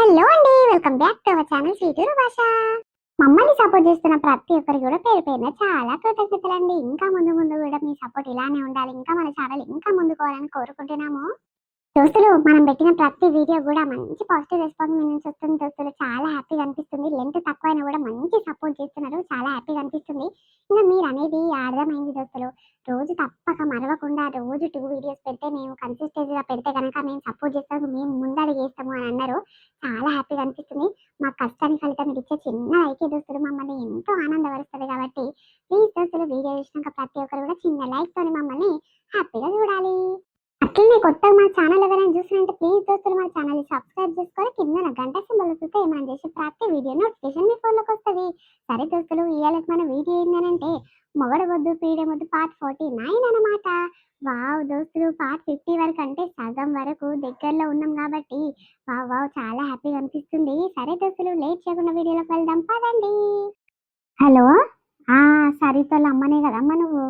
Hello అండి welcome back to our channel స్వీటూరు భాష మమ్మల్ని సపోర్ట్ చేస్తున్న ప్రతి ఒక్కరికి కూడా పేరు పేరున చాలా కృతజ్ఞతలు అండి ఇంకా ముందు ముందు కూడా మీ సపోర్ట్ ఇలానే ఉండాలి ఇంకా మన ఛానల్ ఇంకా ముందుకోవాలని కోరుకుంటున్నాము. దోస్తులు మనం పెట్టిన ప్రతి వీడియో కూడా మంచి పాజిటివ్ రెస్పాన్స్ మీ నుంచి వస్తుంది దోస్తులు. చాలా హ్యాపీగా అనిపిస్తుంది. లెంత్ తక్కువైనా కూడా మంచి సపోర్ట్ చేస్తున్నారు. చాలా హ్యాపీగా అనిపిస్తుంది. ఇంకా మీరు అనేది అర్థమైంది దోస్తులు. రోజు తప్పక మరవకుండా రోజు టూ వీడియోస్ పెడితే మేము కన్సిస్టెన్సీగా పెడితే కనుక మేము సపోర్ట్ చేస్తాము మేము ముందడుగు చేస్తాము అని అన్నారు. చాలా హ్యాపీగా అనిపిస్తుంది. మా కష్టానికి ఫలితం మీరు ఇచ్చే చిన్న లైక్ దోస్తులు. మమ్మల్ని ఎంతో ఆనందపరుస్తుంది కాబట్టి ప్లీజ్ దోస్తులు వీడియో చూసినాక ప్రతి ఒక్కరు కూడా చిన్న లైక్తో మమ్మల్ని హ్యాపీగా చూడాలి. అట్లనే కొత్తగా మా ఛానల్ ఎవరైనా చూసినంటే ప్లీజ్ దోస్తులు మా ఛానల్ సబ్స్క్రైబ్ చేసుకొని కింద గంట సింబల్ చూస్తే మనం చేసే ప్రతి వీడియో నోటిఫికేషన్ మీ ఫోన్లోకి వస్తుంది. సరే దోస్తులు ఇవాళ మన వీడియో ఏంటంటే మొగడు వద్దు పీడే వద్దు పార్ట్ ఫార్టీ నైన్ అన్నమాట. వావ్ దోస్తులు పార్ట్ ఫిఫ్టీ వరకు అంటే సగం వరకు దగ్గరలో ఉన్నాం కాబట్టి వావ్ వావ్ చాలా హ్యాపీగా అనిపిస్తుంది. సరే దోస్తులు లేట్ చేయకుండా వీడియోలోకి వెళ్దాం. పదండి. హలో? ఆ సరితోళ్ళ అమ్మనే కదమ్మా నువ్వు?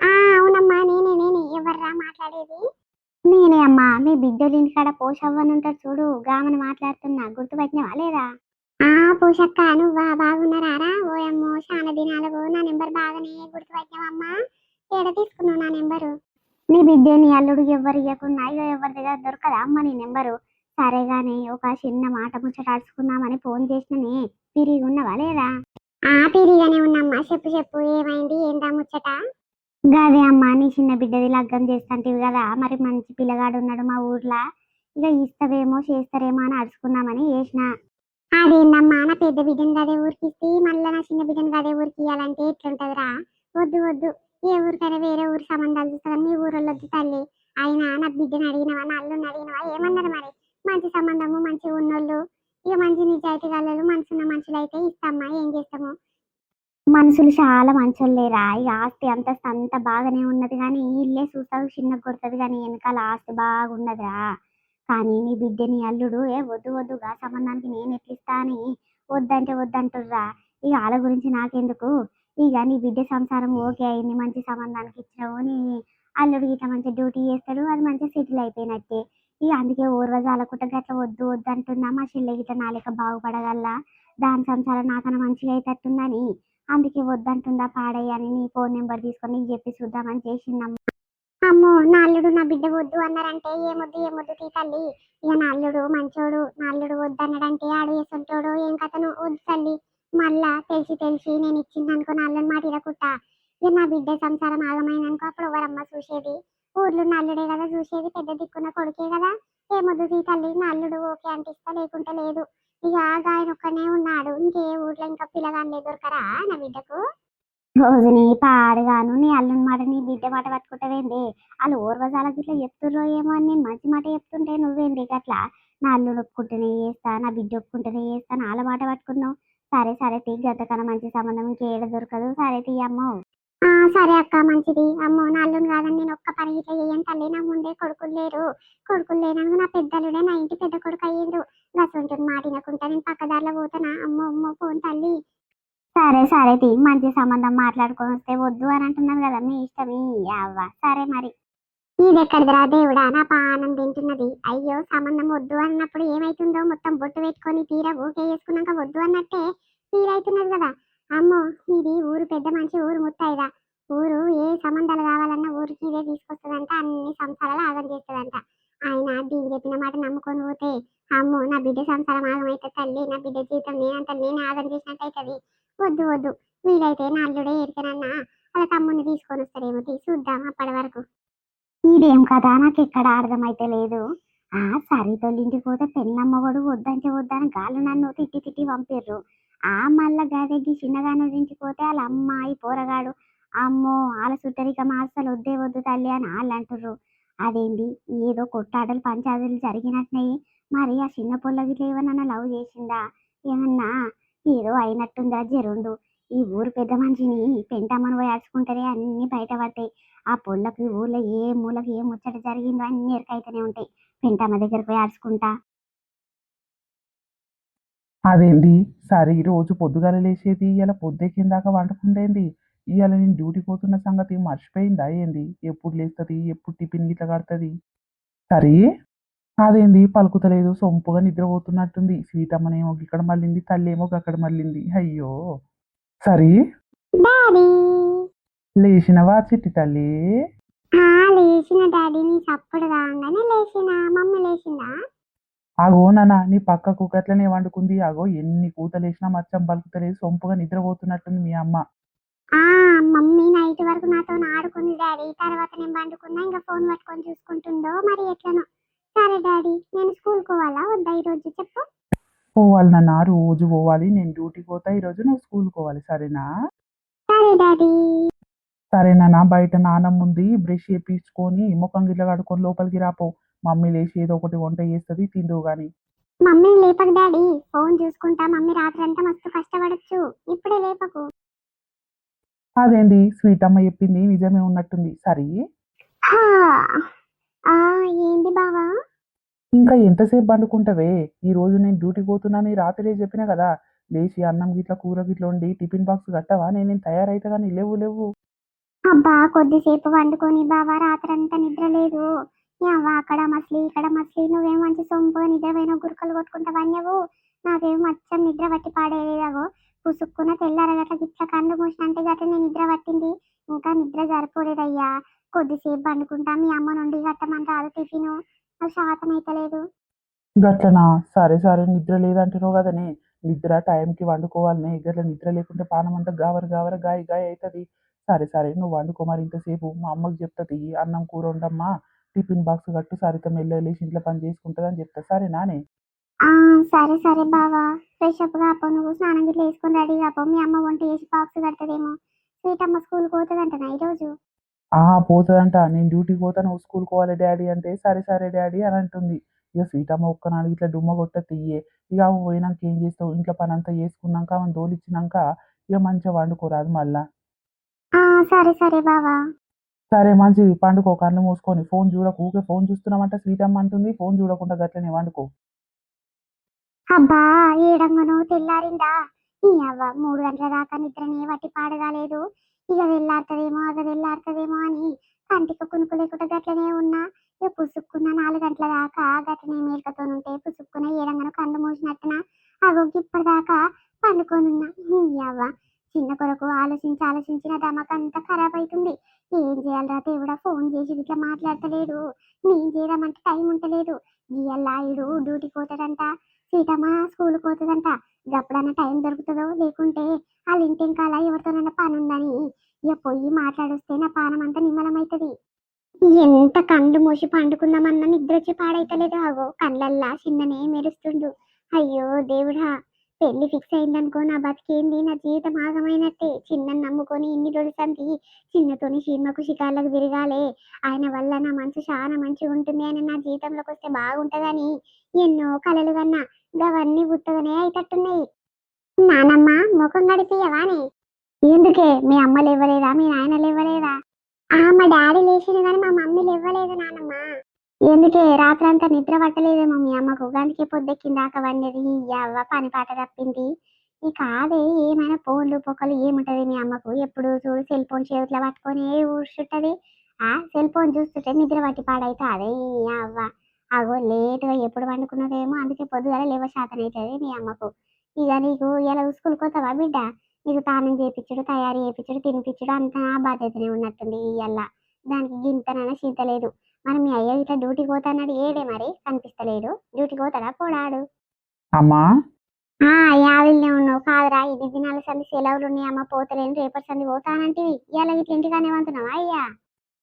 అవునమ్మా నేనే నేనే. ఎవర్రా మాట్లాడేది? నేనే అమ్మా మీ బిడ్డలు ఇంటికాడ పోషవ్వని ఉంటాడు చూడు. గామని మాట్లాడుతున్నా. గుర్తుపట్టినవా లేదా? ఆ పోషక్క నువ్వా? బాగున్నారా ఓయమ్మో చాలా దినాలకు నా నెంబర్ బాగానే గుర్తుపట్టినవమ్మా. ఏడ తీసుకున్నావు నా నెంబరు? నీ బిడ్డ నీ అల్లుడు ఎవరు ఇవ్వకుండా అయ్యో ఎవరి దగ్గర దొరకదా అమ్మ నీ నెంబరు? సరే గాని ఒక చిన్న మాట ముచ్చట అడుచుకుందామని ఫోన్ చేసిననే. పిరిగి ఉన్నవా లేదా? ఆ పిరిగానే ఉన్నమ్మా. చెప్పు చెప్పు. ఏమైంది? ఏంటా ముచ్చట? గదే అమ్మా నీ చిన్న బిడ్డది లగ్గం చేస్తాంటివి కదా. మరి మంచి పిల్లగాడు ఉన్నాడు మా ఊర్లో. ఇక ఇస్తావేమో చేస్తారేమో అని అడుచుకుందామని చేసిన. అదేందమ్మా నా పెద్ద బిడ్డను గదే ఊరికి ఇస్తే మళ్ళీ నా చిన్న బిడ్డను గదే ఊరికి ఇవ్వాలంటే ఎట్లుంటదిరా? వద్దు వద్దు. ఏ ఊరికైనా వేరే ఊరి సంబంధాలు చూస్తాను మీ ఊరిలో వద్దు తల్లి. అయినా నా బిడ్డను అడిగినవా నా అల్లుని అడిగినవా? ఏమన్నారు మరి? మంచి సంబంధము మంచి ఉన్నోళ్ళు. ఇక మంచి నిజాయితీ గలలు మనసున్న మనుషులు అయితే ఇస్తామ్మా ఏం చేస్తాము? మనుషులు చాలా మంచోళ్ళేరా. ఈ ఆస్తి అంతస్తు అంత బాగానే ఉన్నది కానీ ఇల్లే చూస్తావు చిన్న కొడుతుంది కానీ వెనకాల ఆస్తి బాగున్నదిరా కానీ నీ బిడ్డ నీ అల్లుడు ఏ వద్దు వద్దుగా సంబంధానికి నేను ఎట్లిస్తా అని వద్దంటే వద్దంటుర్రా. ఇక వాళ్ళ గురించి నాకెందుకు? ఇక నీ బిడ్డ సంసారం ఓకే అయింది మంచి సంబంధానికి ఇచ్చినావు నీ అల్లుడు ఇట్లా మంచి డ్యూటీ చేస్తాడు అది మంచిగా సెటిల్ అయిపోయినట్టే. ఇక అందుకే ఊర్వజాలకుంట గట్ల వద్దు వద్దు అంటున్నా మా చెల్లె గిట నా లెక్క దాని సంసారం నాకన్నా మంచిగా అయితట్టుందని అందుకే వద్దంటుందా పాడయ్యని నీ ఫోన్ నెంబర్ తీసుకొని నీకు చెప్పి చూద్దామని చేసిందమ్మ. అమ్మో నా అల్లుడు నా బిడ్డ వద్దు అన్నారంటే ఏమొద్దు ఏమొద్దు తీ తల్లి. ఇక నా అల్లుడు మంచోడు నా అల్లుడు వద్దు అన్నాడంటే ఆడు వేసుంటాడు ఏం కథను వద్దు తల్లి. మళ్ళా తెలిసి తెలిసి నేను ఇచ్చింది అనుకో నా అల్లుని మాట ఇరకుట్టా ఇక నా బిడ్డ సంసారం ఆగమైందనుకో అప్పుడు ఎవరమ్మ చూసేది? ఊర్లో నల్లుడే కదా చూసేది పెద్ద దిక్కున్న కొడుకే కదా. ఏమొద్దు తీ తల్లి నా అల్లుడు ఓకే అంటిస్తా లేకుంటే లేదు. ఇక ఆయన ఒక్కనే ఉన్నాడు. ఇంకే ఊర్లో ఇంకా పిల్లగాన్ని దొరకరా నా బిడ్డకు? రోజుని పాడుగాను నీ అల్లుని మాట నీ బిడ్డ మాట పట్టుకుంటావేంది? వాళ్ళు ఊర్వశాలకు ఇట్లా చెప్తుర్రో ఏమో అని నేను మంచి మాట చెప్తుంటే నువ్వేంది అట్లా? నా అల్లుడు ఒప్పుకుంటేనే చేస్తా నా బిడ్డ ఒప్పుకుంటేనే చేస్తా నా వాళ్ళ మాట పట్టుకున్నావు. సరే సరే తీ గతకన్నా మంచి సంబంధం ఇంకేడ దొరకదు. సరే తీ సరే అక్క మంచిది. అమ్మో నా కాదని నేను ఒక్క పని ఇట్లా చేయను తల్లి. నా ముందే కొడుకులు లేరు. కొడుకులు లేనందుకు నా పెద్దలుడే నా ఇంటి పెద్ద కొడుకు అయ్యిండు. గసంటుంది మాట వినకుంటా నేను పక్కదారిలో పోతానా? అమ్మో అమ్మో పోను తల్లి. సరే సరే తీ. మంచి సంబంధం మాట్లాడుకొని వస్తే వద్దు అని అంటున్నారు కదా మీ ఇష్టం. అవ్వ. సరే మరి. ఇదెక్కడిదిరా దేవుడా? నా పానం తింటున్నది. అయ్యో సంబంధం వద్దు అన్నప్పుడు ఏమైతుందో మొత్తం బొట్టు పెట్టుకొని తీర ఊకే వేసుకున్నాక వద్దు అన్నట్టే తీరైతున్నది కదా. అమ్మో ఇది ఊరు పెద్ద మనిషి ఊరు ముత్తైదా ఊరు ఏ సంబంధాలు కావాలన్నా ఊరికి ఇదే తీసుకొస్తుందంట అన్ని సంసారాలు ఆగం చేస్తుందంట. ఆయన దీని చెప్పిన మాట నమ్ముకొని పోతే అమ్మో నా బిడ్డ సంసారం ఆగమైతే తల్లి నా బిడ్డ జీవితం నేనంత నేను ఆగం చేసినట్టు అవుతుంది వద్దు వద్దు. వీలైతే నా అల్లుడే ఎరికనన్నా వాళ్ళ తమ్ముడిని తీసుకొని వస్తారేమో చూద్దాం అప్పటి వరకు. ఇదేం కదా నాకు ఎక్కడ అర్థమైతే లేదు. ఆ సరే ఇంటికి పోతే పెళ్ళమ్మ కూడా వద్దంటే వద్దని గాళ్ళు నన్ను తిట్టి తిట్టి పంపిర్రు. ఆ మళ్ళా గదెగ్గి చిన్నగాను ఇంటికి పోతే వాళ్ళ అమ్మాయి పోరగాడు అమ్మో వాళ్ళ సుట్టరికం అసలు వద్దే వద్దు తల్లి అని వాళ్ళు అంటుర్రు. అదేంటి ఏదో కొట్టాటలు పంచాదులు జరిగినట్టున్నాయి మరి ఆ చిన్న పొల్ల ఏమన్నా లవ్ చేసిందా? ఏమన్నా? ఏదో అయినట్టుందా జరుండు? ఈ ఊరు పెద్ద మనిషిని పెంటమ్మని పోయి అడుచుకుంటేనే అన్ని బయటపడతాయి ఆ పొల్లకి ఊళ్ళో ఏ మూలకి ఏ ముచ్చట జరిగిందో అన్ని ఎరకైతేనే ఉంటాయి. పెంటమ్మ దగ్గరికి పోయి అడుచుకుంటా. అదేంది? సరే రోజు పొద్దుగాల లేచేది ఇవాళ పొద్దెక్కిందాక వండుకుందేంది? ఇవాళ నేను డ్యూటీ పోతున్న సంగతి మర్చిపోయిందా ఏంది? ఎప్పుడు లేస్తుంది ఎప్పుడు టిఫిన్ గిట్ల కడుతుంది? సరే అదేంది? పలుకుతలేదు సొంపుగా నిద్రపోతున్నట్టుంది. సీతమ్మనేమో ఇక్కడ మళ్ళింది తల్లి ఏమో అక్కడ మళ్ళింది. అయ్యో! సరే. లేచినవా చిట్టి తల్లి? లేచిన డాడీ నీ సప్పుడు కాగానే లేచిన. మమ్మీ లేచిందా? అగో నాన్న నీ పక్కకు గట్లనే వండుకుంది. అగో ఎన్ని కూతలేసినా మచ్చం పలుకుతలేదు. సొంపుగా నిద్రపోతున్నట్టుంది మీ అమ్మ. ఆ మమ్మీ నైట్ వరకు నాతో ఆడుకుంది డాడీ. తర్వాత నేను పండుకున్నా ఇంకా ఫోన్ పట్టుకొని చూసుకుంటుందో మరి ఎట్లనో. సరే డాడీ నేను స్కూల్ పోవాలా? వద్దా ఈరోజు? చెప్పు. పోవాలి నాన్న రోజు పోవాలి. నేను డ్యూటీకి పోతా ఈరోజు నువ్వు స్కూల్కి పోవాలి. సరేనా? సరే డాడీ. సరే నాన్న బయట నానమ్మ ఉంది బ్రష్ చేపించుకొని ముఖం గిట్ల కడుక్కొని లోపలికి రాపో. మమ్మీ లేచి ఏదో ఒకటి వంట చేస్తుంది తిందువు గాని. మమ్మీని లేపకు డాడీ ఫోన్ చూసుకుంటా మమ్మీ రాత్రి అంతా మస్తు కష్టపడచ్చు. ఇప్పుడే లేపకు. అదేంది? స్వీట్ అమ్మ చెప్పింది నిజమే ఉన్నట్టుంది. సరే? ఏంది బావా? ఇంకా ఎంతసేపు పండుకుంటావే? ఈ రోజు నేను డ్యూటీకి పోతున్నాను రాత్రి చెప్పినా కదా. లేచి అన్నం గిట్ల కూర గిట్ల వండి టిఫిన్ బాక్స్ కట్టవా? నేను నేను తయారైతే కానీ లేవు లేవు. అబ్బా కొద్దిసేపు వండుకొని బావా రాత్రంతా నిద్ర లేదు. అవ్వ అక్కడ మసలి ఇక్కడ మసలి నువ్వేం మంచి సొంపు నిద్రపోయిన గురుకలు కొట్టుకుంటా వన్యవు నాకేం మచ్చం నిద్ర పట్టి పాడేలేదాగో తెల్లారా తెల్లారగట్ల గిట్ల కళ్ళు మూసినంటే గట్ల నేను నిద్ర పట్టింది. ఇంకా నిద్ర సరిపోలేదయ్యా కొద్దిసేపు పండుకుంటా మీ అమ్మ నుండి గట్టమని రాదు టిఫిన్. నాకు శాతం అయితలేదు. గట్లనా? సరే సరే నిద్ర లేదంటున్నావు కదనే. నిద్ర టైంకి వండుకోవాలనే. గట్ల నిద్ర లేకుంటే పానం అంతా గావర గావర గాయ గాయ అవుతుంది. సరే సరే నువ్వు వండుకో మరి ఇంతసేపు. మా అమ్మకి చెప్తుంది అన్నం కూర ఉండమ్మా టిఫిన్ బాక్స్ కట్టు సరిత మెల్ల లేచి ఇంట్లో పని చేసుకుంటుంది అని చెప్తా. సరే నానే. ఆ సరే సరే బావా. ఫ్రెష్ అప్ కాపో నువ్వు స్నానం గిట్ల వేసుకొని రెడీ కాపో. మీ అమ్మ వంట చేసి బాక్స్ కడతదేమో. స్వీట్ అమ్మ స్కూల్కి పోతుందంటనా ఈరోజు? ఆ పోతుందంట. నేను డ్యూటీకి పోతా నువ్వు స్కూల్కి పోవాలి డాడీ అంటే సరే సరే డాడీ అని అంటుంది. ఇక సీతమ్మ ఒక్క నాలుగు ఇట్లా డుమ్మ కొట్ట తీయే ఇక ఆమె పోయినాక ఏం చేస్తావు? ఇంట్లో పని అంతా చేసుకున్నాక ఆమె దోలిచ్చినాక ఇక మంచిగా వండుకోరాదు మళ్ళా. సరే సరే బావా. సరే మంచిది. పండుకో. కళ్ళు మూసుకొని. ఫోన్ చూడకు. ఊకే ఫోన్ చూస్తున్నామంటే స్వీటమ్మ అంటుంది. ఫోన్ చూడకుండా గట్లనే వండుకో. అబ్బా ఏడంగను తెల్లారిందా? ఈ అవ్వ మూడు గంటల దాకా నిద్రనే వట్టి పాడగాలేదు. ఇక వెళ్ళాడుతుందేమో అగ వెళ్ళాడుతుందేమో అని కంటికి కునుకు లేకుండా గట్లనే ఉన్నా. ఇక పుసుక్కున్న నాలుగు గంటల దాకా గట్లనే మేల్కతో ఉంటే పుసుక్కున్న ఏడంగను కళ్ళు మూసినట్టున? అగో ఇప్పటిదాకా పండుకోనున్నా. ఈ అవ్వ చిన్న కొరకు ఆలోచించి ఆలోచించిన దమకంతా ఖరాబ్ అవుతుంది ఏం చేయాలరా దేవుడా ఫోన్ చేసి ఇట్లా మాట్లాడతలేడు. నేను చేద్దామంటే టైం ఉంటలేదు ఇయ్యల్లాయుడు డ్యూటీకి పోతాడంట సీతమ్మ స్కూల్ పోతుందంట. గప్పుడన్నా టైం దొరుకుతుందో లేకుంటే వాళ్ళ ఇంటి ఇంకా ఎవరితోనన్నా పని ఉందని ఇక పోయి మాట్లాడొస్తే నా పానం అంతా నిమ్మలమవుతుంది ఎంత కళ్ళు మూసి పండుకుందామన్నా నిద్ర వచ్చి పాడైతలేదు అగో కళ్ళల్లా చిన్ననే మెరుస్తుండు. అయ్యో దేవుడా! పెళ్ళి ఫిక్స్ అయిందనుకో నా బతికేంది? నా జీవితం ఆగమైనట్టే. చిన్నని నమ్ముకొని ఇన్ని రోజులు సంతి చిన్నతోని సినిమాకు శిఖాలకు తిరగాలే. ఆయన వల్ల నా మనసు చాలా మంచిగా ఉంటుంది. అని నా జీవితంలోకి వస్తే బాగుంటుందని ఎన్నో కలలు కన్నా ఇవన్నీ గుర్తుగానే అయితట్టున్నాయి నానమ్మ ముఖం గడిపియవానే ఎందుకే? మీ అమ్మ లేవలేదా? మీ నాయన లేవలేదా? ఆ మా డాడీ లేచిన కానీ మా మమ్మీ లేవలేదు నానమ్మ. ఎందుకే? రాత్రంతా నిద్ర పట్టలేదేమో మీ అమ్మకు. అందుకే పొద్దెక్కిన దాకా వండేది ఈ అవ్వ పని పాట తప్పింది. ఈ కాదే ఏమైనా ఫోన్లు పొక్కలు ఏముంటది మీ అమ్మకు? ఎప్పుడు చూడు సెల్ ఫోన్ చేతిలో పట్టుకొని ఊడ్చుంటది ఆ సెల్ ఫోన్ చూస్తుంటే నిద్ర పట్టి పాడైతే అదే అవ్వ. అగో లేటుగా ఎప్పుడు వండుకున్నదేమో అందుకే పొద్దుగల లేవ శాతం అవుతుంది మీ అమ్మకు. ఇక నీకు ఇలా స్కూల్ కోతావా బిడ్డ? నీకు తానం చేపించుడు తయారు చేపించుడు తినిపించుడు అంతా బాధ్యతనే ఉన్నట్టుంది ఇవల్ల దానికి గింతనైనా చింత లేదు. మరి మీ అయ్య ఇట్లా డ్యూటీకి పోతాన్నాడు ఏడే మరి? కనిపిస్తలేడు. డ్యూటీకి పోతాడా? పోడాడు. అమ్మా! ఆ యావిల్నే ఉన్నావు. కాదురా ఇది దినాల సంది సెలవులు ఉన్నాయి అమ్మ పోతలేను. రేపటి సంది పోతానంటివి. ఇవాళ ఇట్లా ఇంటికానే వంతున్నావా అయ్యా?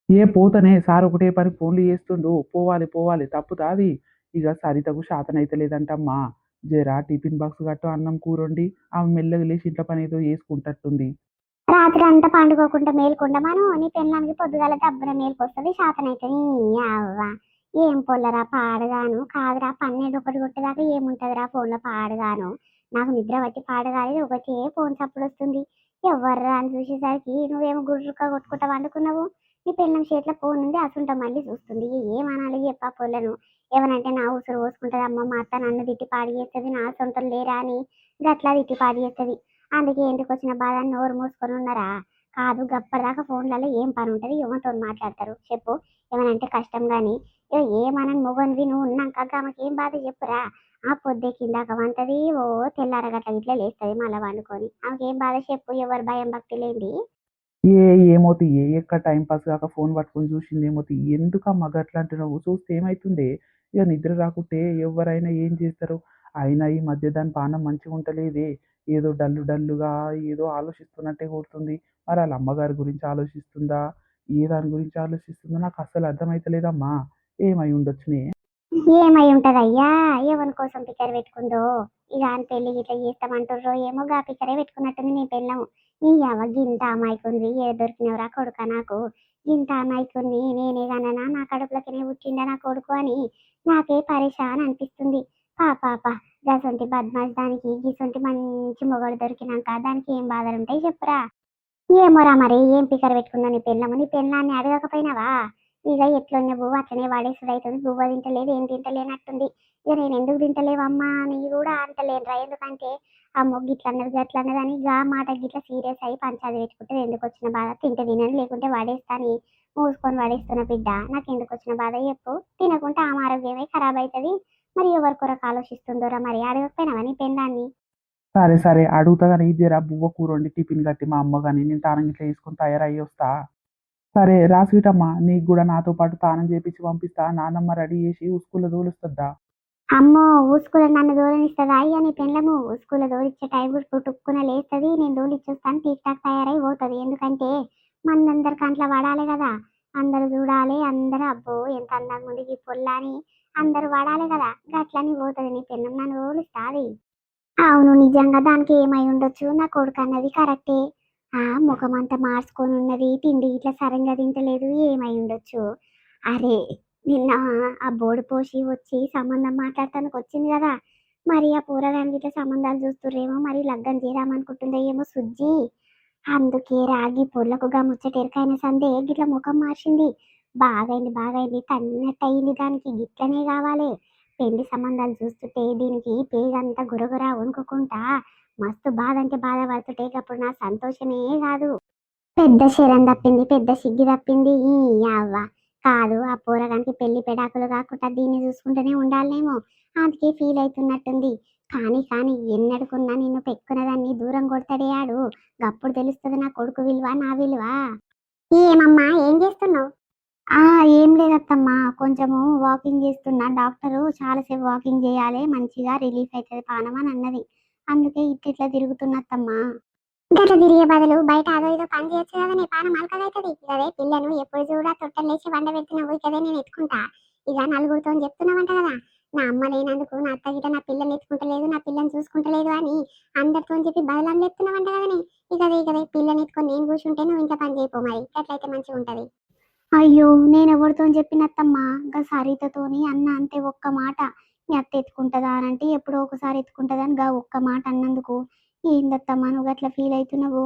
ఏ పోతనే సార్ ఒకటే పని ఫోన్లు చేస్తుండు. పోవాలి పోవాలి. తప్పుతాది ఇక సరితకు శాతం అయితే లేదంటమ్మా. జరా టిఫిన్ బాక్స్ కట్టు అన్నం కూర వండి ఆమె మెల్లగా లేచి ఇంట్లో పని ఏదో చేసుకుంటట్టుంది. రాత్రి అంతా పండుకోకుండా మేల్కొండ మనం నీ పెళ్ళానికి పొద్దుగాల దబ్బున మేలుకొస్తుంది శాతనైతే అవ్వ. ఏం పొల్లరా పాడగాను. కాదురా పన్నెండు ఒకటి కొట్టేదాకా ఏముంటదిరా ఫోన్లో పాడగాను. నాకు నిద్ర పట్టి పాడగాలేదు ఒకటే ఫోన్ చప్పుడు వస్తుంది. ఎవర్రా అని చూసేసరికి నువ్వేమో గుర్రుక కొట్టుకుంటా వండుకున్నావు నీ పెళ్ళం చేతిలో ఫోన్ ఉంది అసుంట మళ్ళీ చూస్తుంది. ఏమనాలి చెప్పా పొల్లను. ఏమనంటే నా ఉసురు పోసుకుంటుంది అమ్మ మా అత్త నన్ను తిట్టి పాడి చేస్తుంది నా సొంతం లేరా అని గట్లా తిట్టి పాడి చేస్తుంది. అందుకే ఎందుకు వచ్చిన బాధ? నోరు మూసుకొని ఉన్నారా? కాదు గప్పటిదాకా ఫోన్లలో ఏం పని ఉంటుంది? ఎవరితో మాట్లాడతారు? చెప్పు. ఏమనంటే కష్టం కానీ ఇక ఏమనని మొగన్వి నువ్వు ఉన్నాక ఆమెకి ఏం బాధ చెప్పురా? ఆ పొద్దే కిందాక వంటది ఓ తెల్లారగట్ల ఇట్లా లేస్తుంది మళ్ళీ వండుకొని. ఆమెకి ఏం బాధ చెప్పు? ఎవరు భయం భక్తి లేని ఏ ఏమోతి ఏ ఎక్క టైం పాస్ కాక ఫోన్ పట్టుకొని చూసింది ఏమోతి ఎందుకమ్మా గట్లా అంటున్నావు చూస్తే ఏమైతుంది? ఇక నిద్ర రాకుంటే ఎవరైనా ఏం చేస్తారు? అయినా ఈ మధ్య దాని పానం మంచిగా ఉంటలేదే ఏదో డల్లు డల్లుగా ఏదో ఆలోచిస్తున్నట్టే కొడుతుంది. మరి వాళ్ళ అమ్మగారి గురించి ఆలోచిస్తుందా? ఏ దాని గురించి ఆలోచిస్తుందో నాకు అస్సలు అర్థమైతలేదమ్మా. ఏమై ఉండొచ్చునే? ఏమై ఉంటదయ్యా? ఎవరి కోసం పిక్కర్ పెట్టుకుందో? ఇక అని పెళ్ళి ఇట్లా చేస్తామంటుర్రో ఏమో గా పిక్కరే పెట్టుకున్నట్టుంది నీ పెళ్ళము. నీ అవ గింత అమాయకుంది ఏ దొరికినవరా కొడుక నాకు? గింత అమాయకుని నేనే గననా నా కడుపులకినే పుట్టిండా నా కొడుకు అని? నాకే పరేషాన్ అనిపిస్తుంది. పాపాప గసొంటి బద్మాష్ దానికి గిసొంటి మంచి మొగడు దొరికినాక దానికి ఏం బాధలు ఉంటాయి చెప్పురా ఏమోరా మరి ఏం పికర్ పెట్టుకుందా నీ పెళ్ళము? నీ పెళ్ళాన్ని అడగకపోయినావా? ఇక ఎట్లున్న బువ్వ? అట్లనే వాడేసుడు అవుతుంది బువ్వ తింటలేదు ఏం తింటలేనట్టుంది. ఇక నేను ఎందుకు తింటలేవమ్మా? అని కూడా అంటలేనురా. ఎందుకంటే ఆ మొగ్గు ఇట్లా అన్నది గట్ల అన్నది అని గా మాట గిట్లా సీరియస్ అయ్యి పంచాది పెట్టుకుంటే ఎందుకు వచ్చిన బాధ? తింటే తినని లేకుంటే వాడేస్తాని మూసుకొని వాడేస్తున్న బిడ్డ. నాకు ఎందుకు వచ్చిన బాధ చెప్పు? తినకుంటే ఆమె ఆరోగ్యమే ఖరాబ్ అవుతుంది మరి ఎవరి కొరకు ఆలోచిస్తుందోరా మరి? అడగకపోయినావా నీ పెళ్ళాన్ని సరే సరే. అడుగుతా కానీ జరా బువ్వ కూర వండి టిఫిన్ కట్టి మా అమ్మ కానీ నేను తానం ఇట్లా వేసుకొని తయారయ్యి వస్తా. సరే రాసిటమ్మా నీకు కూడా నాతో పాటు తానం చేపించి పంపిస్తా. నాన్నమ్మ రెడీ చేసి స్కూల్లో తోలుస్తుందా అమ్మో ఊసుకుల నన్ను దూరనిస్తుందా అయ్యా నీ పెళ్ళము ఊసుకుల దూరిచ్చే టైం టుక్కున లేస్తుంది. నేను దూరిచ్చేస్తాను టీక్ టాక్ తయారై పోతుంది. ఎందుకంటే మనందరి కంట్లో పడాలి కదా. అందరూ చూడాలి. అందరూ అబ్బో ఎంత అందంగా ఉంది ఈ అని అందరూ పడాలి కదా. గట్లని పోతుంది నీ పెళ్ళం. నన్ను ఊలుస్తుంది అవును నిజంగా దానికి ఏమై ఉండొచ్చు? నా కొడుకు అన్నది కరెక్టే. ఆ ముఖం అంతా మార్చుకొని ఉన్నది తిండి ఇట్లా సరంగా తింటలేదు ఏమై ఉండొచ్చు? అరే నిన్న ఆ బోర్డు పోసి వచ్చి సంబంధం మాట్లాడటానికి వచ్చింది కదా. మరి ఆ పూరగానికి ఇట్లా సంబంధాలు చూస్తుర్రేమో మరి లగ్గం చేద్దామనుకుంటుందో ఏమో సుజ్జి. అందుకే రాగి పొర్లకు గా ముచ్చటెరకైన సందే గిట్ల ముఖం మార్చింది. బాగైంది బాగైంది తన్నట్టు అయింది దానికి. గిట్లనే కావాలి. పెళ్ళి సంబంధాలు చూస్తుంటే దీనికి పేగంతా గురగుర వణుకుకుంటా మస్తు బాధ అంటే బాధ పడుతుంటే అప్పుడు నా సంతోషమే కాదు. పెద్ద శరం తప్పింది పెద్ద సిగ్గి తప్పింది. ఈ అవ్వ కాదు ఆ పోరగానికి పెళ్ళి పెడాకులు కాకుండా దీన్ని చూసుకుంటూనే ఉండాలేమో. అందుకే ఫీల్ అవుతున్నట్టుంది కానీ కానీ ఎన్నడుకున్నా నిన్ను పెట్టుకున్నదాన్ని దూరం కొడతాడేయాడు గప్పుడు తెలుస్తుంది నా కొడుకు విలువ నా విలువ. ఏమమ్మా ఏం చేస్తున్నావు? ఏం లేదత్తమ్మా. కొంచెము వాకింగ్ చేస్తున్నా. డాక్టరు చాలాసేపు వాకింగ్ చేయాలి. మంచిగా రిలీఫ్ అవుతుంది పానం అని అన్నది. అందుకే ఇట్లా తిరుగుతున్నత్తమ్మా. గట్ల తిరిగే బదులు బయట అదో ఇదో పని చేయొచ్చు కదా నీ పానం అలకగైతుంది అదే పిల్లను ఎప్పుడు చూడా తొట్టలు లేచి వండ పెట్టినవు ఇకదే నేను ఎత్తుకుంటా. ఇక నలుగురితో చెప్తున్నావంట కదా. నా అమ్మ లేనందుకు నా అత్త గిట నా పిల్లని ఎత్తుకుంటలేదు నా పిల్లని చూసుకుంటలేదు అని అందరితో చెప్పి బదలం చెప్తున్నావంట కదనే ఇకదే ఇకదే పిల్లని ఎత్తుకొని నేను కూర్చుంటే నువ్వు ఇంకా పని చేయపో మరి. ఇట్లయితే మంచిగా ఉంటది అయ్యో నేను ఎవరితో చెప్పినత్తమ్మా? ఇంకా సరితతోని అన్న అంతే ఒక్క మాట. మీ అత్త ఎత్తుకుంటుందా అని అంటే ఎప్పుడో ఒకసారి ఎత్తుకుంటుందా అని గా ఒక్క మాట అన్నందుకు. ఏందత్తమ్మా నువ్వు అట్లా ఫీల్ అవుతున్నావు?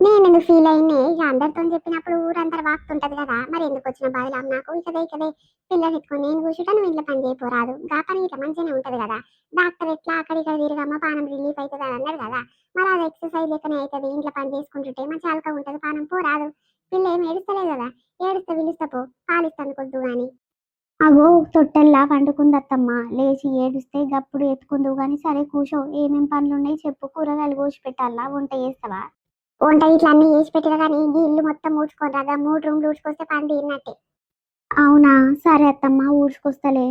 నేను ఫీల్ అయినే ఇక అందరితో చెప్పినప్పుడు ఊరంతా వాక్తుంటది కదా. మరి ఎందుకు వచ్చిన బాధలు? నాకు ఇకదే ఇకదే పిల్లలు ఎత్తుకొని నేను కూర్చుంటా నువ్వు ఇంట్లో పని చేయపోరాదు. గా పని ఇట్లా మంచిగానే ఉంటది కదా. డాక్టర్ ఎట్లా అక్కడ ఇక్కడ తిరగమ్మ పానం రిలీఫ్ అవుతుంది అని అన్నారు కదా. మరి అది ఎక్సర్సైజ్ లెక్కనే అవుతుంది. ఇంట్లో పని చేసుకుంటుంటే మంచి అలక ఉంటది. పానం పోరాదు. పిల్ల ఏం ఏడుస్తలేదు కదా? ఏడుస్తా పిలుస్తా పో. పాలిస్తాను కొద్దు గాని. అగో తొట్టెల్లా పండుకుందత్తమ్మ లేచి ఏడుస్తే గప్పుడు ఎత్తుకుందు గాని సరే కూర్చో ఏమేం పనులు ఉన్నాయి చెప్పు. కూరగాయలు కోసి పెట్టాలా? వంట చేస్తావా? వంట ఇట్లా అన్ని చేసి పెట్టినా కానీ ఈ ఇల్లు మొత్తం ఊడ్చుకొని రాగా మూడు రూమ్లు ఊడ్చుకొస్తే పని తీరినట్టే. అవునా? సరే అత్తమ్మ ఊడ్చుకొస్తలే.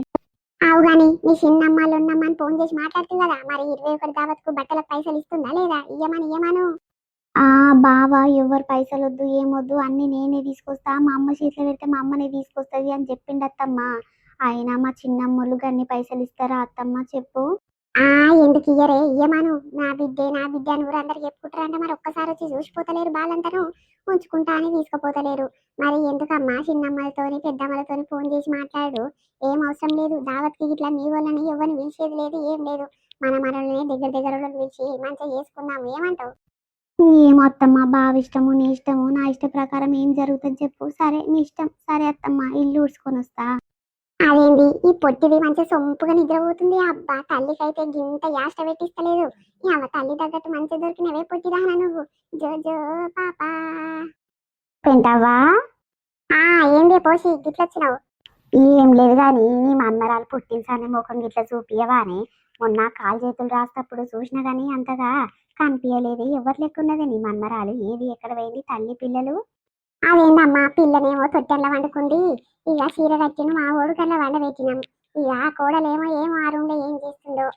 అవు గాని మీ చిన్నమ్మాళ్ళు ఉన్నమ్మని ఫోన్ చేసి మాట్లాడుతుంది కదా? మరి ఇరవై ఒకటి దావత్కు బట్టలకు పైసలు ఇస్తుందా లేదా? ఇయ్యమని ఇయ్యమను. ఆ బావా ఎవరు పైసలు వద్దు ఏమొద్దు అన్ని నేనే తీసుకొస్తా మా అమ్మ చేతిలో పెడితే మా అమ్మనే తీసుకొస్తుంది అని చెప్పిండు అత్తమ్మ. అయినా మా చిన్నమ్మలు గన్ని పైసలు ఇస్తారా అత్తమ్మ చెప్పు. ఆ ఎందుకు ఇయ్యరే? ఇయ్యమాను. నా బిడ్డే నా బిడ్డ అని కూడా అందరు చెప్పుకుంటారంటే. మరి ఒక్కసారి వచ్చి చూసిపోతలేరు బాలంతను. ఉంచుకుంటా అని తీసుకుపోతలేరు. మరి ఎందుకమ్మా చిన్నమ్మలతోని పెద్దమ్మలతోని ఫోన్ చేసి మాట్లాడు? ఏం అవసరం లేదు. దావత్కి ఇట్లా మీ వాళ్ళని ఎవరిని పిలిచేది లేదు ఏం లేదు. మన మనల్ని దగ్గర దగ్గర పిలిచి మంచిగా చేసుకుందాం. ఏమంటావు? ఏమో అత్తమ్మ బావ ఇష్టము నీ ఇష్టము నా ఇష్ట ప్రకారం ఏం జరుగుతుంది చెప్పు. సరే మీ ఇష్టం. సరే అత్తమ్మ ఇల్లు ఊడ్చుకొని వస్తా. అదేంది? ఈ పొట్టిది మంచి సొంపుగా నిద్రపోతుంది. అబ్బా తల్లికైతే గింత యాష్ట పెట్టిస్తలేదు. ఈ అవ్వ తల్లి తగ్గట్టు మంచి దొరికినవే పొట్టిదానా నువ్వు. జో జో పాపా. పెంటవ్వా ఆ ఏంది పోసి గిట్లొచ్చినావు? ఏం లేదు కానీ నీ మన్మరాలు పుట్టించానే ముఖం గిట్ల చూపియవానే. మొన్న కాలు చేతులు రాసేటప్పుడు చూసినా కానీ అంతగా కనిపించలేదు ఎవరు లెక్కున్నది? నీ మన్మరాలు. ఏది? ఎక్కడ పోయింది? తల్లి పిల్లలు? అదేందమ్మా? పిల్లనేమో తొట్టెల్లో వండుకుంది. ఇక చీర కట్టిన మా ఓడుకల్లా వండబెట్టినాం. ఇక కోడలేమో ఏం ఆరుండే ఏం చేస్తుందో?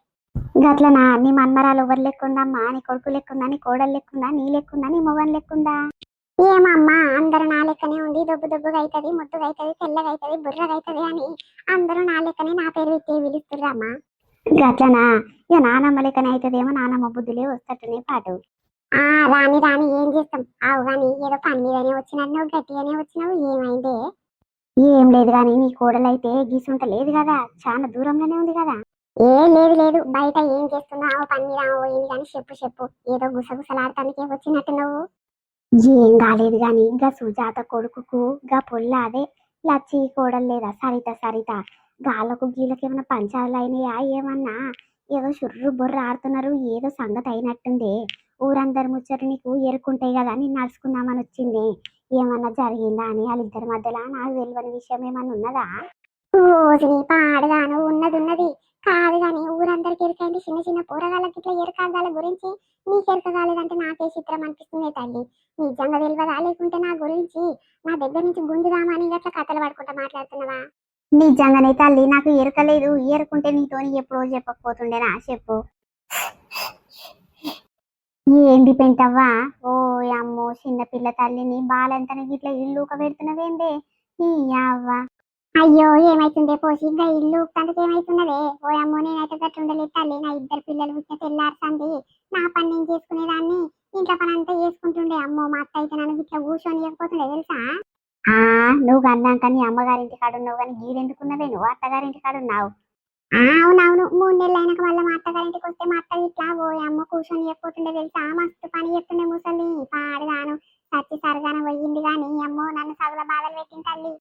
గట్లనా? నీ మన్మరాలు ఎవరు లెక్కుందమ్మా? నీ కొడుకు లెక్కుందా? నీ కోడలు లెక్కుందా? నీ లెక్కుందా? నీ మొగన్ లెక్కుందా? ఏమమ్మా? అందరూ నా లెక్కనే ఉంది. దొబ్బు దొబ్బుగా అవుతుంది ముద్దుగా అవుతుంది తెల్లగా అవుతుంది బుర్రగా అవుతుంది అని అందరూ నా లెక్కనే నా పేరు పెట్టి పిలుస్తుర్రమ్మా గట్లనా ఇక నానమ్మ లెక్కనే అవుతుందేమో నానమ్మ బుద్ధులే వస్తట్టునే పాటు. ఆ రాని రాని ఏం చేస్తాం? ఆవు కానీ ఏదో పని మీదనే వచ్చినట్టు గట్టిగానే వచ్చినావు ఏమైందే? ఏం లేదు కానీ నీ కోడలైతే గీసుంట లేదు కదా చాలా దూరంలోనే ఉంది కదా. ఏ లేదు లేదు బయట ఏం చేస్తుందో ఆవు పని మీద ఆమె పోయింది కానీ చెప్పు చెప్పు ఏదో గుసగుసలాడటానికే వచ్చినట్టు నువ్వు ఏం కాలేదు కానీ ఇంకా సుజాత కొడుకుకు గా పొల్ల అదే లచ్చి కోడలు లేదా సరిత సరిత గాళ్ళకు గీళ్ళకి ఏమైనా పంచాలు అయినాయా ఏమన్నా? ఏదో షుర్రు బుర్ర ఆడుతున్నారు ఏదో సంగతి అయినట్టుంది. ఊరందరి ముచ్చట నీకు ఎరుకుంటాయి కదా నేను నడుచుకుందామని వచ్చింది. ఏమన్నా జరిగిందా అని వాళ్ళిద్దరి మధ్యలో? నాకు తెలియని విషయం ఏమన్నా ఉన్నదా? రోజుని పాడగాను ఉన్నది ఉన్నది. కాదు కానీ ఊరందరికి ఎరకండి చిన్న చిన్న పూరగాళ్ళకి ఇట్లా ఎరకాగాల గురించి. నీకు ఎరకగాలేదంటే నాకే చిత్రం అనిపిస్తుంది తల్లి. నిజంగా తెలియదా? లేకుంటే నా గురించి నా దగ్గర నుంచి గుంజుదామని అట్లా కథలు పడుకుంటా మాట్లాడుతున్నావా? నిజంగానే తల్లి నాకు ఎరకలేదు ఎరకుంటే నీతోని ఎప్పుడో చెప్పకపోతుండేనా చెప్పు. ఏంది పెంటవ్వా? ఓ అమ్మో చిన్న పిల్ల తల్లిని బాలంతని ఇట్లా ఇల్లు పెడుతున్నవేందే? ఈ అవ్వ. అయ్యో ఏమైతుందే పోసి? ఇంకా ఇల్లు తందుకు ఏమైతున్నదే ఓ అమ్మో నేనైతే గట్ల ఉండలేదు తల్లి. నా ఇద్దరు పిల్లలు పుట్టిన తెల్లారుసంది. నా పని నేను చేసుకునేదాన్ని. ఇంట్లో పని అంతా చేసుకుంటుండే. అమ్మో మా అత్త అయితే నన్ను ఇట్లా కూర్చొని ఇవ్వకపోతుండే తెలుసా? నువ్వు అన్నాక నీ అమ్మగారింటి కాడు ఉన్నావు కానీ గీడెందుకున్నవే నువ్వు అత్తగారింటి కాడు ఉన్నావు. ఆ, అవునవును. మూడు నెలలు అయినాక మళ్ళీ మా అత్తగారింటికి వస్తే మా అత్త ఇట్లా పోయి అమ్మ కూర్చొని చెప్పిపోతుండే తెలుసా? మస్తు పని చెప్తుండే ముసలి. పాడుగాను సచ్చి సరగాను పోయింది కానీ అమ్మో నన్ను సగుల బాధలు పెట్టింది తల్లి.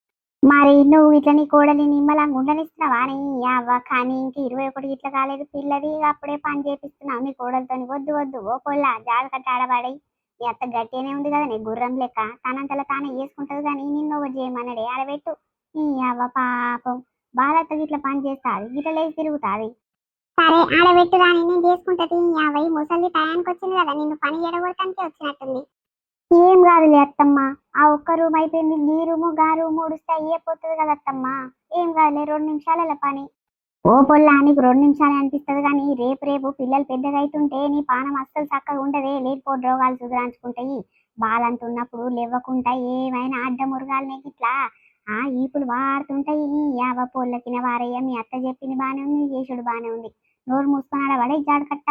మరి నువ్వు ఇట్లా నీ కోడలి నిమ్మలా గుండనిస్తున్నావా నీ అవ్వ కానీ ఇంక ఇరవై ఒకటి ఇట్లా కాలేదు. పిల్లది అప్పుడే పని చేపిస్తున్నావు. నీ కోడలతో వద్దు వద్దు. ఓ కొల్ల జాగ్రత్త ఆడబడి. నీ అత్త గట్టిగానే ఉంది కదా నీ గుర్రం లెక్క. తనంతలో తానే చేసుకుంటది కానీ నిన్ను ఒకటి చేయమన్నాడే? ఆడబెట్టు. నీ అవ్వ పాపం. బాలత్త ఇట్లా పని చేస్తాది. లేచి తిరుగుతాది. సరే ఆడబెట్టు కానీ నేను చేసుకుంటది. యాభై ముసలి టయానికి వచ్చింది కదా నిన్ను పని ఎడగొడటానికి వచ్చినట్టుంది. ఏం కాదులే అత్తమ్మ. ఆ ఒక్క రూమ్ అయిపోయింది. ఈ రూము గా రూమ్ ఉడిస్తే అయ్యేపోతుంది కదా అత్తమ్మ. ఏం కాదులే రెండు నిమిషాల పని. ఓ పొల్ల నీకు రెండు నిమిషాలే అనిపిస్తుంది కానీ రేపు రేపు పిల్లలు పెద్దగా అవుతుంటే నీ పానం అస్సలు చక్కగా ఉండదే. లేకపోతే రోగాలు సుధరాంచుకుంటాయి. బాలంత ఉన్నప్పుడు లేవకుండా ఏమైనా అడ్డమురుగాలు నీకు ఇట్లా ఆ ఈపులు వాడుతుంటాయి యావ పొల్లకిన వారయ్య మీ అత్త చెప్పింది బానే ఉంది చేసుడు బానే ఉంది. నోరు మూసుకొని ఆడ పడే జాడకట్ట.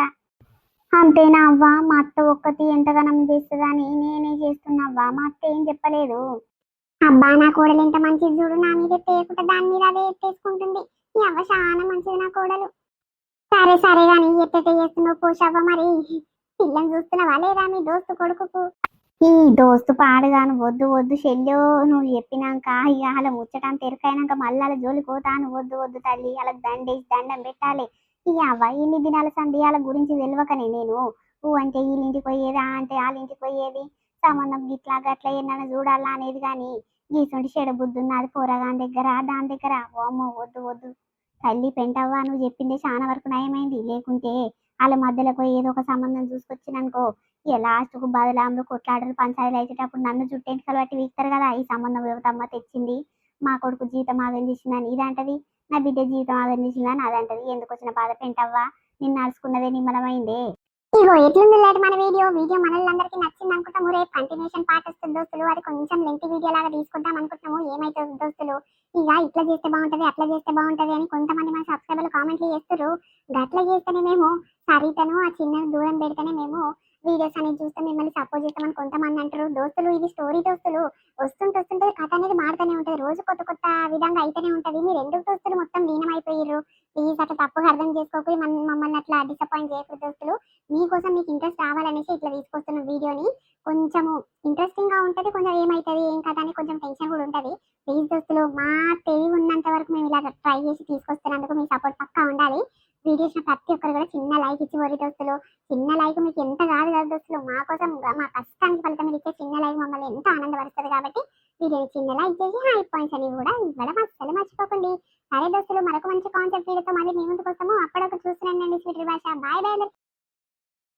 అంతేనా అవ్వా మా అత్త ఒక్కటి ఎంతగానం చేస్తుందని నేనే చేస్తున్నా మా అత్త ఏం చెప్పలేదు. అబ్బా నా కోడలు ఎంత మంచిది చూడు నా మీద తేకుంటే దాని మీద అదే ఎత్తేసుకుంటుంది. ఈ అవ్వ చాలా మంచిది నా కోడలు. సరే సరే గాని ఎత్తట చేస్తున్నావు? పోషవ్వ మరి. పిల్లని చూస్తున్నావా లేదా మీ దోస్తు కొడుకుకు? ఈ దోస్తు పాడుగాను వద్దు వద్దు చెల్లు నువ్వు చెప్పినాక ఇక అలా ముచ్చటం తెరకైనాక మళ్ళీ అలా జోలికి పోతాను. వద్దు వద్దు తల్లి అలా దండేసి దండం పెట్టాలి. ఇక అవ్వ ఇన్ని దినాల సంధి వాళ్ళ గురించి తెలియకనే నేను. ఊ అంటే వీళ్ళింటికి పోయేదా? అంటే వాళ్ళ ఇంటికి పోయేది? సంబంధం గిట్లా గట్లా ఏమన్నా చూడాలా అనేది కానీ గీసుంటి చెడ బుద్ధి ఉన్నది పోరగాని దగ్గర దాని దగ్గర. ఓమ్మో వద్దు వద్దు. తల్లి పెంటవ్వ నువ్వు చెప్పింది చాలా వరకు నయమైంది. లేకుంటే వాళ్ళ మధ్యలో పోయి ఏదో ఒక సంబంధం చూసుకొచ్చిననుకో ఇక లాస్ట్కు బదలాంలో కొట్లాడలు పంచాయతీలు అయ్యేటప్పుడు నన్ను చుట్టెంటుకలు బట్టి వీక్తారు కదా. ఈ సంబంధం యువతమ్మ తెచ్చింది? మా కొడుకు జీతం ఆగం చేసిందని. ఇదంటది? నా బిడ్డ జీవితం ఆగం చేసిందని అదంటది. ఎందుకు వచ్చిన బాధ పెంటవ్వా? నిన్ను నడుచుకున్నదే నిమ్మలమైందే. ఇగో ఎట్లుంది లేదు మన వీడియో? వీడియో మనల్లందరికీ నచ్చింది అనుకుంటాము రేపు కంటిన్యూషన్ పార్ట్ వస్తుంది దోస్తులు. అది కొంచెం లెంటి వీడియో లాగా తీసుకుందాం అనుకుంటున్నాము. ఏమైతుంది దోస్తులు? ఇక ఇట్లా చేస్తే బాగుంటది అట్లా చేస్తే బాగుంటది అని కొంతమంది మన సబ్స్క్రైబర్లు కామెంట్లు చేస్తారు అట్లా చేస్తేనే మేము సరితను ఆ చిన్న దూరం పెడితేనే మేము వీడియోస్ అనేది చూస్తే మిమ్మల్ని సపోర్ట్ చేస్తామని కొంతమంది అంటారు దోస్తులు ఇది స్టోరీ దోస్తులు. వస్తుంటే వస్తుంటే కథ అనేది మారుతూనే ఉంటుంది. రోజు కొత్త కొత్త విధంగా అయితేనే ఉంటది. మీరు ఎందుకు దోస్తులు మొత్తం లీనమైపోయారు ప్లీజ్ అట్లా తప్పుగా అర్థం చేసుకోకూరి మన మమ్మల్ని అట్లా డిసప్పాయింట్ చేయకూడదు దోస్తులు మీకోసం మీకు ఇంట్రెస్ట్ రావాలనేసి ఇట్లా తీసుకొస్తున్న వీడియోని కొంచెము ఇంట్రెస్టింగ్గా ఉంటుంది కొంచెం ఏమవుతుంది ఏం కదా అని కొంచెం టెన్షన్ కూడా ఉంటది. ప్లీజ్ దోస్తులు మా తెలివి ఉన్నంత వరకు మేము ఇలా ట్రై చేసి తీసుకొస్తున్నందుకు మీ సపోర్ట్ పక్కా ఉండాలి. వీడియో చూసిన ప్రతి ఒక్కరు కూడా చిన్న లైక్ ఇచ్చి వరి దోస్తులు చిన్న లైక్ మీకు ఎంత కాదు కదా దోస్తులు మా కోసం మా కష్టానికి ఫలితం మీరు ఇచ్చే చిన్న లైక్ మమ్మల్ని ఎంత ఆనందపరుస్తుంది కాబట్టి వీడియోని చిన్న లైక్ చేసి హై పాయింట్స్ అని కూడా ఇవ్వడం అస్సలు మర్చిపోకండి. సరే దోస్తులు మరొక మంచి కాన్సెప్ట్ వీడియోతో మళ్ళీ మీ ముందుకు వస్తాము. అప్పటికి చూస్తున్నానండి స్వీటర్ భాష. Bye bye